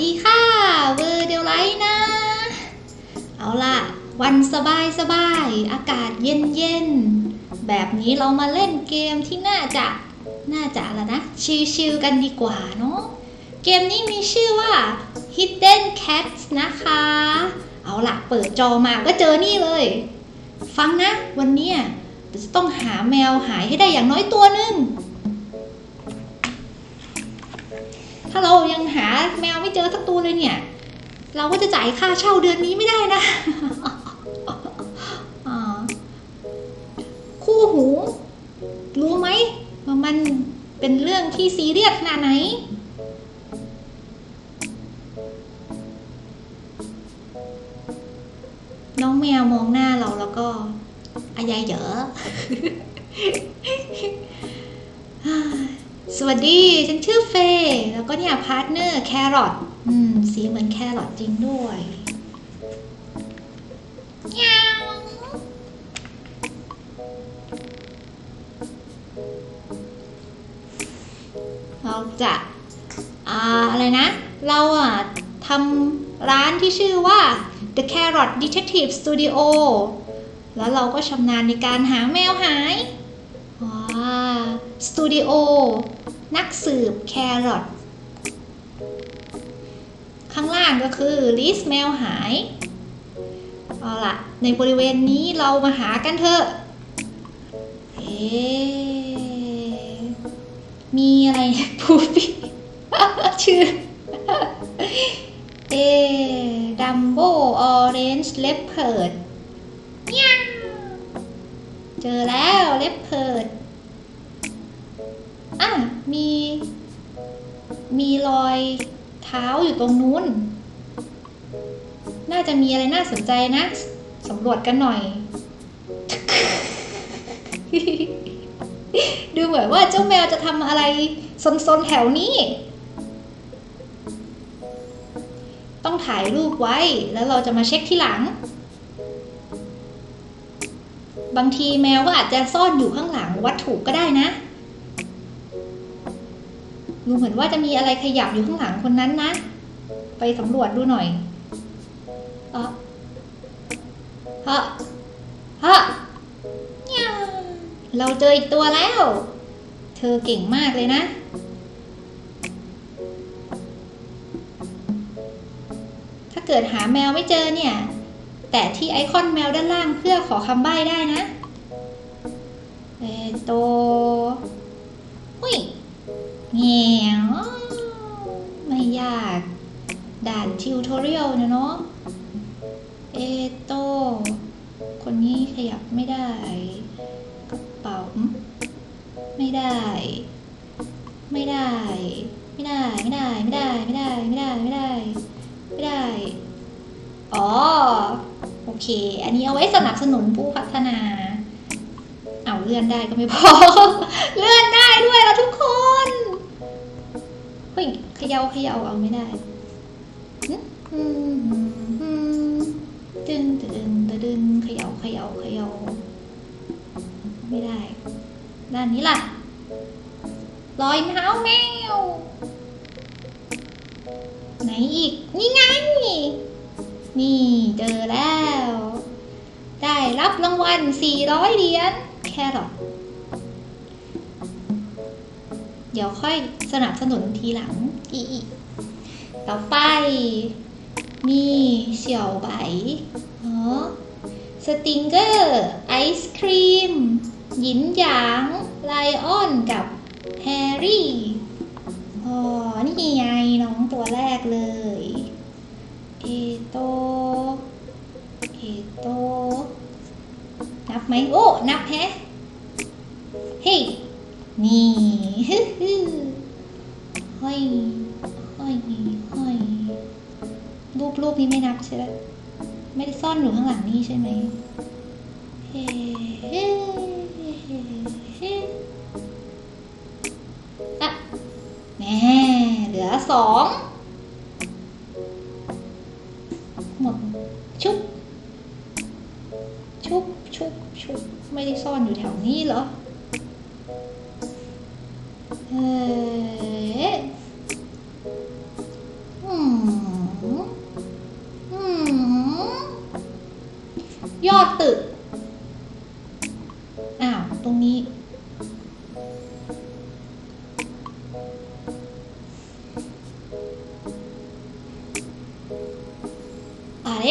ดีค่ะเวอร์เดียวไลท์นะ เอาล่ะ วันสบายสบายอากาศเย็นเย็นแบบนี้เรามาเล่นเกมที่น่าจะน่าจะละนะ ชิลๆกันดีกว่าเนาะเกมนี้มีชื่อว่า Hidden Cats นะคะ เอาล่ะ เปิดจอมาก็เจอนี่เลย ฟังนะ วันนี้จะต้องหาแมวหายให้ได้อย่างน้อยตัวหนึ่ง ถ้าเรายังหาแมวไม่เจอสักตัวเลยเนี่ย เราก็จะจ่ายค่าเช่าเดือนนี้ไม่ได้นะคู่หู รู้ไหมว่ามันเป็นเรื่องที่ซีเรียสขนาดไหน ฉันชื่อเฟย์แล้วก็เนี่ยพาร์ทเนอร์แครอทอืมสีเหมือนแครอทจริงด้วยยาวเราจะอ่าอะไรนะ เราอะทำร้านที่ชื่อว่า The Carrot Detective Studio แล้วเราก็ชำนาญในการหาแมวหายว้าสตูดิโอ นักสืบแครอทข้างล่างก็คือลิสแมวหาย เอาล่ะในบริเวณนี้เรามาหากันเถอะเอ๊มีอะไรพูฟี่ชื่อ เอดัมโบออเรนจ์เลปเพิร์ดเจอแล้วเลปเพิร์ด อะมี มีรอยเท้าอยู่ตรงนู้น น่าจะมีอะไรน่าสนใจนะสำรวจกันหน่อย ดูเหมือนว่าเจ้าแมวจะทำอะไรซนๆแถวนี้ ต้องถ่ายรูปไว้แล้วเราจะมาเช็คที่หลัง บางทีแมวก็อาจจะซ่อนอยู่ข้างหลังวัตถุก็ได้นะ ดูเหมือนว่าจะมีอะไรขยับอยู่ข้างหลังคนนั้นนะ ไปสำรวจดูหน่อยเออฮะฮะเนี่ยเราเจออีกตัวแล้ว เธอเก่งมากเลยนะ ถ้าเกิดหาแมวไม่เจอเนี่ย แต่ที่ไอคอนแมวด้านล่างเพื่อขอคำใบ้ได้นะ เอโต ทิวทอเรียลนะเนาะ เอโต คนนี้ขยับไม่ได้กระเป๋าอืมไม่ได้ ไม่ได้ ไม่ได้ ไม่ได้ ไม่ได้ ไม่ได้ ไม่ได้ ไม่ได้ ไม่ได้ อ๋อ โอเค อันนี้เอาไว้สนับสนุนผู้พัฒนา เอาเลื่อนได้ก็ไม่พอ เลื่อนได้ด้วยล้วทุกคนเฮ้ยขยาเขยาเอาไม่ได้ หึอืมอืมตึงตึงตึงตึงเขยาเขยาเขยาไม่ได้ ด้านนี้ล่ะรอยเท้าแมว ไหนอีก นี่ไง นี่เจอแล้ว ได้รับรางวัล 400 เหรียญแค่หรอทเดี๋ยวค่อยสนับสนุนทีหลังอีอีต่อไป มีเสี่ยวใบอ๋อสติงเกอร์ไอศครีม หยินหยาง ไลออนกับแฮร์รี่ อ๋อ นี่ไงน้องตัวแรกเลย เอโต เอโต นับไหมโอ้ นับแฮะ เฮ้ย นี่ฮึฮึห้ยห้ยห้ย รูปรูปนี้ไม่นับใช่ไหมไม่ได้ซ่อนอยู่ข้างหลังนี่ใช่ไหมเฮ้เฮ้เฮ้อะแน่เหลือสองหมดชุบชุบชุบชุบไม่ได้ซ่อนอยู่แถวนี้เหรอเออ ยอดตึก อ้าว ตรงนี้ อะไร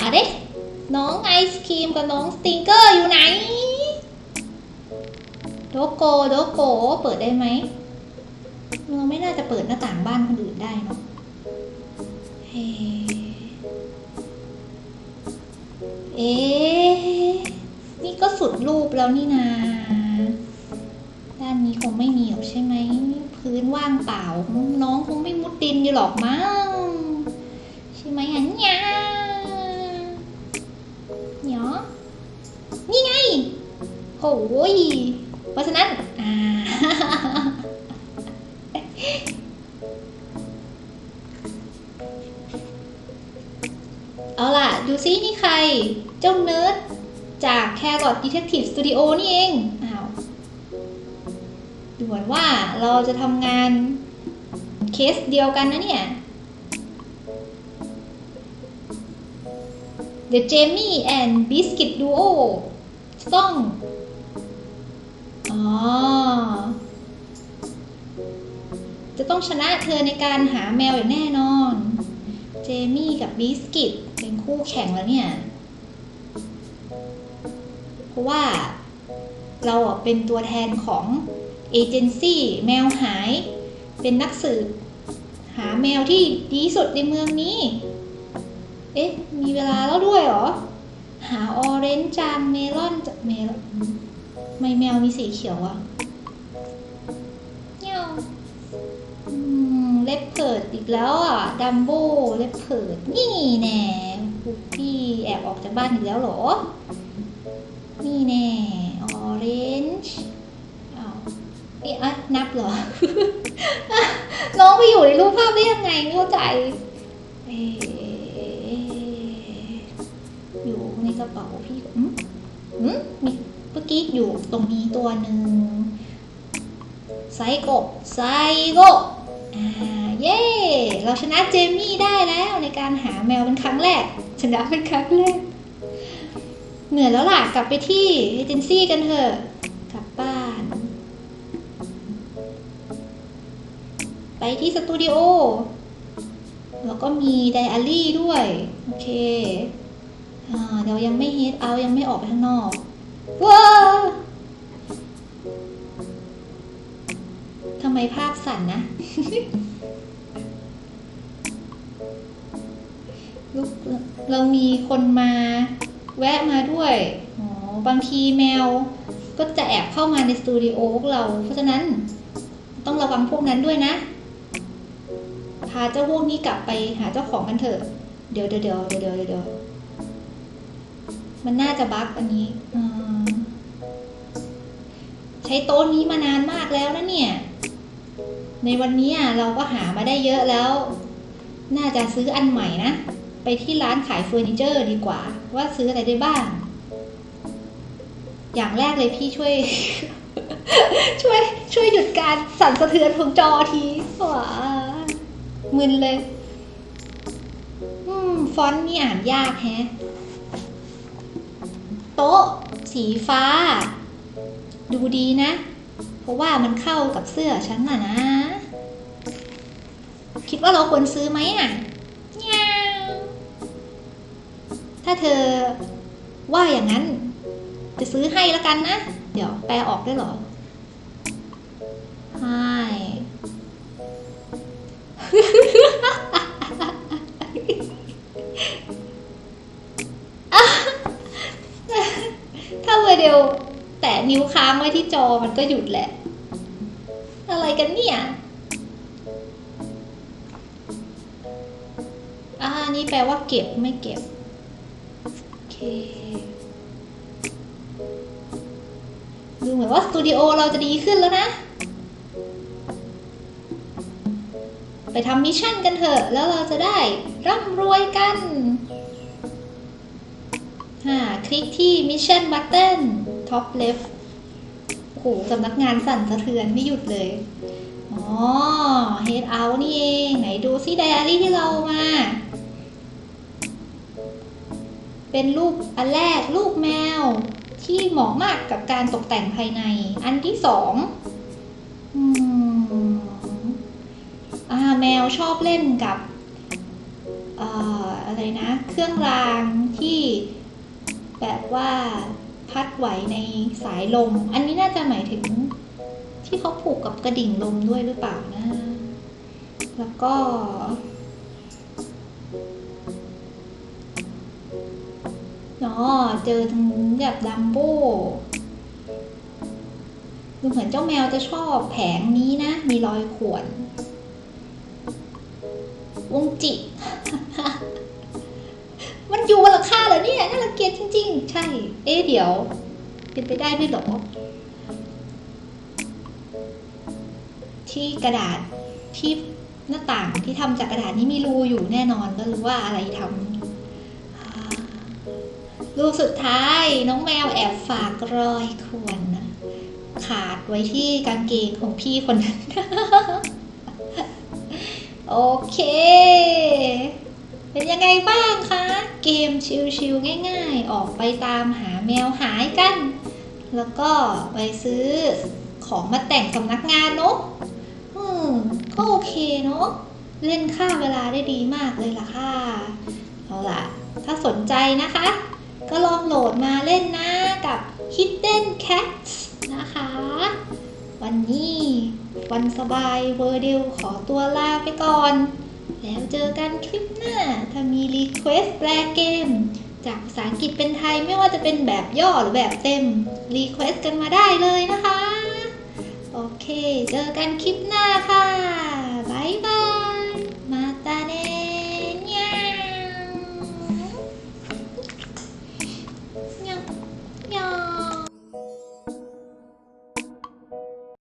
อะไร น้องไอศครีมกับน้องสติงเกอร์อยู่ไหน โดโก โดโก เปิดได้ไหมเราไม่น่าจะเปิดหน้าต่างบ้านคนอื่นได้เนาะเฮ้ เอ๊ะนี่ก็สุดรูปแล้วนี่นา ด้านนี้คงไม่มีหรอกใช่ไหม พื้นว่างเปล่า น้องคงไม่มุดดินอยู่หรอกมั้ง ใช่ไหมอันเนี้ยเนาะนี่ไง โอ้ยเพราะฉะนั้น อ่าเอาล่ะ ดูซินี่ใคร เจ้าเนิร์ดจาก Carrot Detective Studio นี่เอง อ้าวดูเหมือนว่าเราจะทำงานเคสเดียวกันนะเนี่ย The Jamie and Biscuit Duo ต้อง อ๋อ จะต้องชนะเธอในการหาแมวอย่างแน่นอน เจมี่กับบิสกิตเป็นคู่แข่งแล้วเนี่ย ราะว่าเราเป็นตัวแทนของเอเจนซี่แมวหาย เป็นนักสืบหาแมวที่ดีสุดในเมืองนี้ เอ๊ะ มีเวลาแล้วด้วยเหรอ หาออเรนจ์จามเมลอนจากเมลอนไม่แมวมีสีเขียวอะเงี้ยวเล็บเพิดอีกแล้วอะ ดัมโบเล็บเพิดนี่แน่คุกกี้แอบออกจากบ้านอีกแล้วเหรอ นี่แน่ออเรนจ์อ้าวเอ๊ะอะนับเหรอ น้องไปอยู่ในรูปภาพได้ยังไงไม่เข้าใจเออยู่ในกระเป๋าพี่อืมอืมมีเมื่อกี้อยู่ตรงนี้ตัวหนึ่งไซโกไซโกอ่าเย้ เราชนะเจมี่ได้แล้วในการหาแมวเป็นครั้งแรก ชนะเป็นครั้งแรก เหนื่อยแล้วล่ะ กลับไปที่เอเจนซี่กันเถอะ กลับบ้าน ไปที่สตูดิโอ แล้วก็มีไดอารี่ด้วย โอเคอ่าเดี๋ยวยังไม่เฮดเอายังไม่ออกไปข้างนอกว้าทำไมภาพสั่นนะ ลูกเรามีคนมา แวะมาด้วยบางทีแมวก็จะแอบเข้ามาในสตูดิโอพวกเรา เพราะฉะนั้นต้องระวังพวกนั้นด้วยนะ พาเจ้าพวกนี้กลับไปหาเจ้าของกันเถอะ เดี๋ยวเดี๋ยวเดี๋ยวเดี๋ยวเดี๋ยวมันน่าจะบั๊กอันนี้ ใช้โต๊ะนี้มานานมากแล้วนะเนี่ย ในวันนี้เราก็หามาได้เยอะแล้ว น่าจะซื้ออันใหม่นะ ไปที่ร้านขายเฟอร์นิเจอร์ดีกว่า ว่าซื้ออะไรได้บ้าง อย่างแรกเลยพี่ช่วย ช่วย ช่วยหยุดการสั่นสะเทือนของจอทีสวามึนเลยอืมฟอนต์นี่อ่านยากแฮะ โต๊ะ สีฟ้า ดูดีนะ เพราะว่ามันเข้ากับเสื้อฉันน่ะนะ คิดว่าเราควรซื้อไหมอะ ถ้าเธอว่าอย่างนั้น จะซื้อให้แล้วกันนะ เดี๋ยวแปลออกได้เหรอใช่ถ้าเวเดียวแตะนิ้วค้างไว้ที่จอมันก็หยุดแหละ อะไรกันเนี่ยอ่านี่แปลว่าเก็บไม่เก็บ ดูเหมือนว่าสตูดิโอเราจะดีขึ้นแล้วนะ ไปทำมิชชั่นกันเถอะ แล้วเราจะได้ร่ำรวยกันอ่าคลิกที่ Mission Button Top Left โอ้โหสำนักงานสั่นสะเทือนไม่หยุดเลย อ๋อ Head Out นี่เอง ไหนดูซิไดอารี่ที่เรามา เป็นรูปอันแรกรูปแมวที่เหมาะมากกับการตกแต่งภายใน อันที่สองอ่าแมวชอบเล่นกับอ่ออะไรนะ เครื่องรางที่แบบว่าพัดไหวในสายลม อันนี้น่าจะหมายถึงที่เขาผูกกับกระดิ่งลมด้วยหรือเปล่านะ แล้วก็ อ๋อเจอตรงนู้นแบบดัมโบ้ดูเหมือนเจ้าแมวจะชอบแผงนี้นะ มีรอยข่วน วงจิ มันอยู่บนหลังคาเหรอเนี่ยน่ารังเกียจจริง ๆ ใช่ เอ๊เดี๋ยว เป็นไปได้ด้วยหรอ ที่กระดาษที่หน้าต่างที่ทำจากกระดาษนี้มีรูอยู่แน่นอนก็รู้ว่าอะไรทำ รูปสุดท้ายน้องแมวแอบฝากรอยข่วนนะขาดไว้ที่กางเกงของพี่คนนั้น โอเค เป็นยังไงบ้างคะ เกมชิลๆง่ายๆ ออกไปตามหาแมวหายกัน แล้วก็ไปซื้อของมาแต่งสำนักงานเนอะอืมก็โอเคเนอะเล่นค่าเวลาได้ดีมากเลยล่ะค่ะ เอาล่ะ ถ้าสนใจนะคะ ก็ลองโหลดมาเล่นนะกับ Hidden Cats นะคะ วันนี้วันสบายเวอร์เดลขอตัวลาไปก่อน แล้วเจอกันคลิปหน้า ถ้ามีรีเควสแปลเกม จากภาษาอังกฤษเป็นไทยไม่ว่าจะเป็นแบบย่อหรือแบบเต็มรีเควสกันมาได้เลยนะคะ โอเค เจอกันคลิปหน้าค่ะ